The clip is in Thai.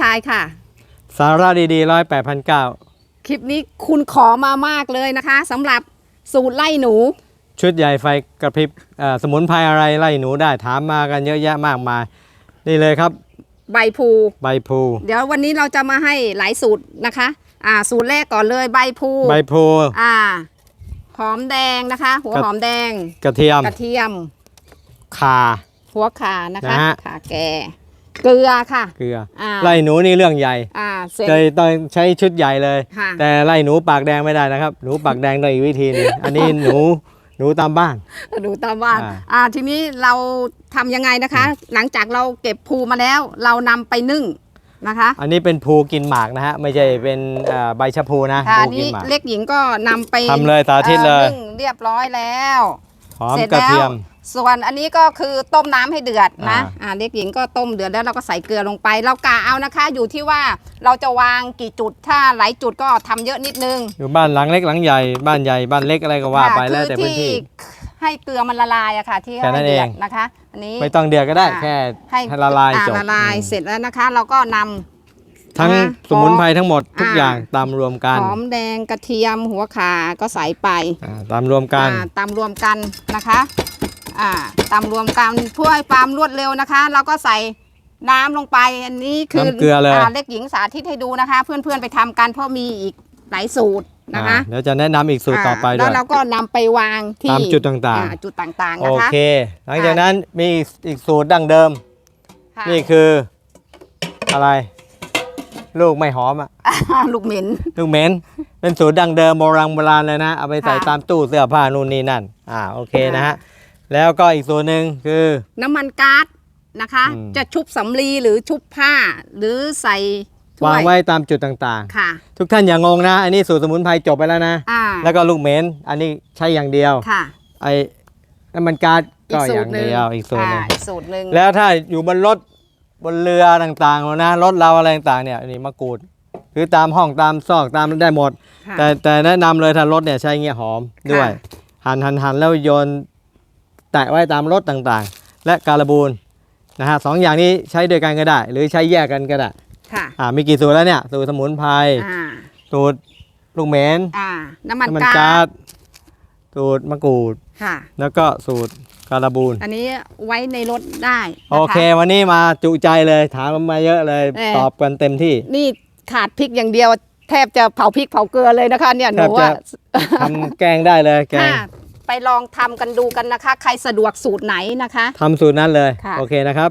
ชายค่ะ สาระดีๆร้อยแปดพันเก้าคลิปนี้คุณขอมามากเลยนะคะสำหรับสูตรไล่หนู ชุดใหญ่ไฟกระพริบเอ่อสมุนไพรอะไรไล่หนูได้ถามมากันเยอะแยะมากมาย นี่เลยครับ ใบพลูใบพลูเดี๋ยววันนี้เราจะมาให้หลายสูตรนะคะ อ่า สูตรแรกก่อนเลยใบพลูใบพลูอ่า หอมแดงนะคะ หัวกระหอมแดง กระเทียมกระเทียม ข่า หัวขานะคะนะฮะ ขาแก่ เกลือค่ะ เกลืออ่าไล่หนูนี่เรื่องใหญ่อ่าเสร็จเลยต้องใช้ชุดใหญ่เลย ค่ะ แต่ไล่หนูปากแดงไม่ได้นะครับ หนูปากแดงต้องอีกวิธีหนึงอันนี้หนูหนูตามบ้าน ดูตามว่าอ่า อ่าทีนี้เราทำยังไงนะคะ หลังจากเราเก็บภูมาแล้ว เรานำไปนึ่งนะคะอันนี้เป็นภูกินหมากนะฮะไม่ใช่เป็นเอ่อใบชะพูนะค่ะภูอันกินนี้หมาก เล็กหญิงก็นำไปทำเลยสาธิตเลย อ่อนึ่งเรียบร้อยแล้ว หอมเสร็จกระแล้วเทียมส่วนอันนี้ก็คือต้มน้ำให้เดือดนะอ่าอ่าเล็กหญิงก็ต้มเดือดแล้วเราก็ใส่เกลือลงไป เรากะเอานะคะ อยู่ที่ว่าเราจะวางกี่จุดถ้าหลายจุดก็ทำเยอะนิดนึง อยู่บ้านหลังเล็กหลังใหญ่บ้านใหญ่บ้านเล็กอะไรก็ว่าไปค่ะแล้วแต่พื้นที่ให้เกลือมันละลายอะค่ะที่แค่นั้นให้เดือดเองนะคะ อันนี้ไม่ต้องเดือดก็ได้อ่าแค่ให้ให้ละลายอ่จบละลายอืมเสร็จแล้วนะคะ เราก็นำ ทั้งนะคะสมุนไพรทั้งหมดทุกอ่าอย่างตามรวมกันหอมแดงกระเทียมหัวขาก็ใส่ไปอ่าตามรวมกัน อ่าตำรวมกันนะคะอ่าตำรวมกันเพื่อให้ความรวดเร็วนะคะ เราก็ใส่น้ำลงไปอันนี้คือน้ำเกลือเลยาเล็กหญิงสาธิตให้ดูนะคะ เพื่อนๆไปทำกันเพราะมีอีกหลายสูตรนะคะ อ่าเดี๋ยวจะแนะนำอีกสูตรต่อไปาด้แล้ววย เราก็นำไปวางที่ตามจุดต่างๆ อ่จุดต่างๆโอนะคะเค หลังจากนั้นมีอีกสูตรดั้งเดิมค่ะนี่คืออะไร ลูกไม่หอมอะ ลูกเหม็น ลูกเหม็น เป็นสูตรดั้งเดิมโบราณโบราณเลยนะ เอาไปใส่ค่ะ ตามตู้เสื้อผ้านู่นนี่นั่น อ่าโอเคค่ะนะฮะ แล้วก็อีกสูตรหนึ่งคือ น้ำมันก๊าซนะคะ อืม จะชุบสำลีหรือชุบผ้า หรือใส่ถ้วางไว้ตามจุดต่างค่ะ ๆ ทุกท่านอย่างงงนะ อันนี้สูตรสมุนไพรจบไปแล้วนะ อ่าแล้วก็ลูกเหม็น อันนี้ใช้อย่างเดียว ค่ะไอ้น้ำมันก๊าซอีก็กสูอตย่ารงหนึ่งเดียวอีกสูตรหนึ่ง อ่าอีกสูตรหนึ่งแล้วถ้าอยู่บนรถ บนเรือต่างๆนะรถเราอะไรต่างๆเนี่ยนี่มะกรูดหรือตามห้องตามซอกตามได้หมด ค่ะแต่แต่แนะนำเลยถ้ารถเนี่ยใช้เงี้ยหอมด้วย หั่นหั่นหั่นแล้วโยนแตะไว้ตามรถต่างๆ และการบูนนะฮะสองอย่างนี้ใช้ด้วยกันก็ได้ หรือใช้แยกกันก็ได้ค่ะอ่ามีกี่สูตรแล้วเนี่ยสูตรสมุนไพรอ่าสูตรลูกเหม็นอ่าน้ำมันน้ำมันก๊าก๊าซซสูตรมะกรูด ค่ะ แล้วก็สูตร การบูนอันนี้ไว้ในรถได้นะคะโอเค วันนี้มาจุใจเลยถามมาเยอะเลย เอ่อ ตอบกันเต็มที่ นี่ขาดพริกอย่างเดียว แทบจะเผาพริกเผาเกลือเลยนะคะ เนี่ยหแทนูบจะว่าทำแกงได้เลยแกงค่ะไปลองทำกันดูกันนะคะ ใครสะดวกสูตรไหนนะคะ ทำสูตรนั้นเลย ค่ะ โอเคนะครับ